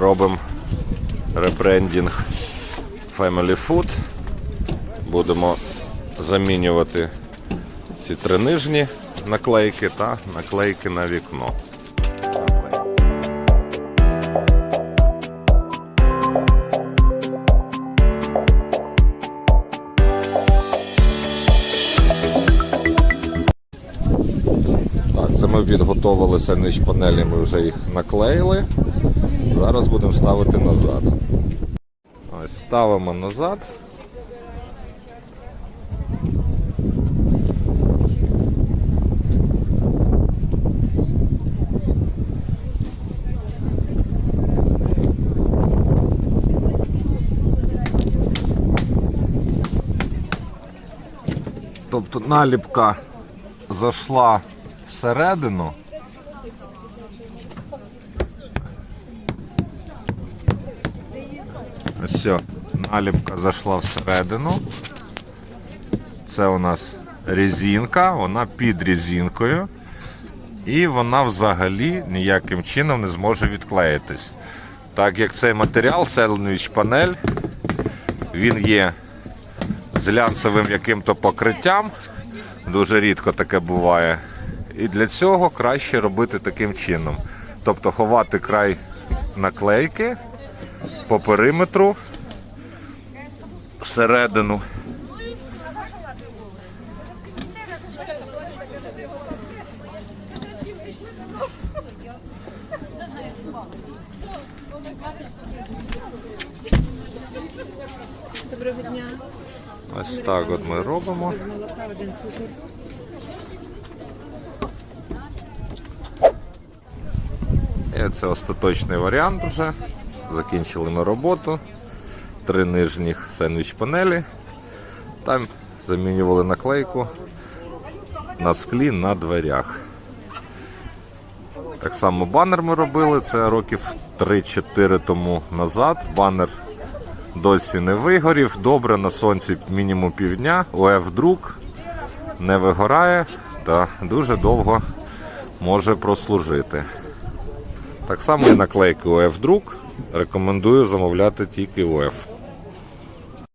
Робимо ребрендінг Family Food. Будемо замінювати ці три нижні наклейки та наклейки на вікно. Ми підготовили сендвіч панелі, ми вже їх наклеїли. Зараз будемо ставити назад. Ось ставимо назад. Тобто наліпка зайшла всередину. Все, наліпка зайшла всередину. Це у нас резинка, вона під резинкою. І вона взагалі ніяким чином не зможе відклеїтись. Так як цей матеріал, сендвіч панель, він є з глянцевим яким-то покриттям. Дуже рідко таке буває. І для цього краще робити таким чином. Тобто ховати край наклейки по периметру всередину. Доброго дня. Ось так от ми робимо. І це остаточний варіант вже. Закінчили ми роботу. Три нижніх сендвіч панелі. Там замінювали наклейку на склі на дверях. Так само банер ми робили, це років 3-4 тому назад. Банер досі не вигорів. Добре на сонці мінімум півдня. ОФ друк не вигорає та дуже довго може прослужити. Так само і наклейки ОФ друк. Рекомендую замовляти тільки ОФ.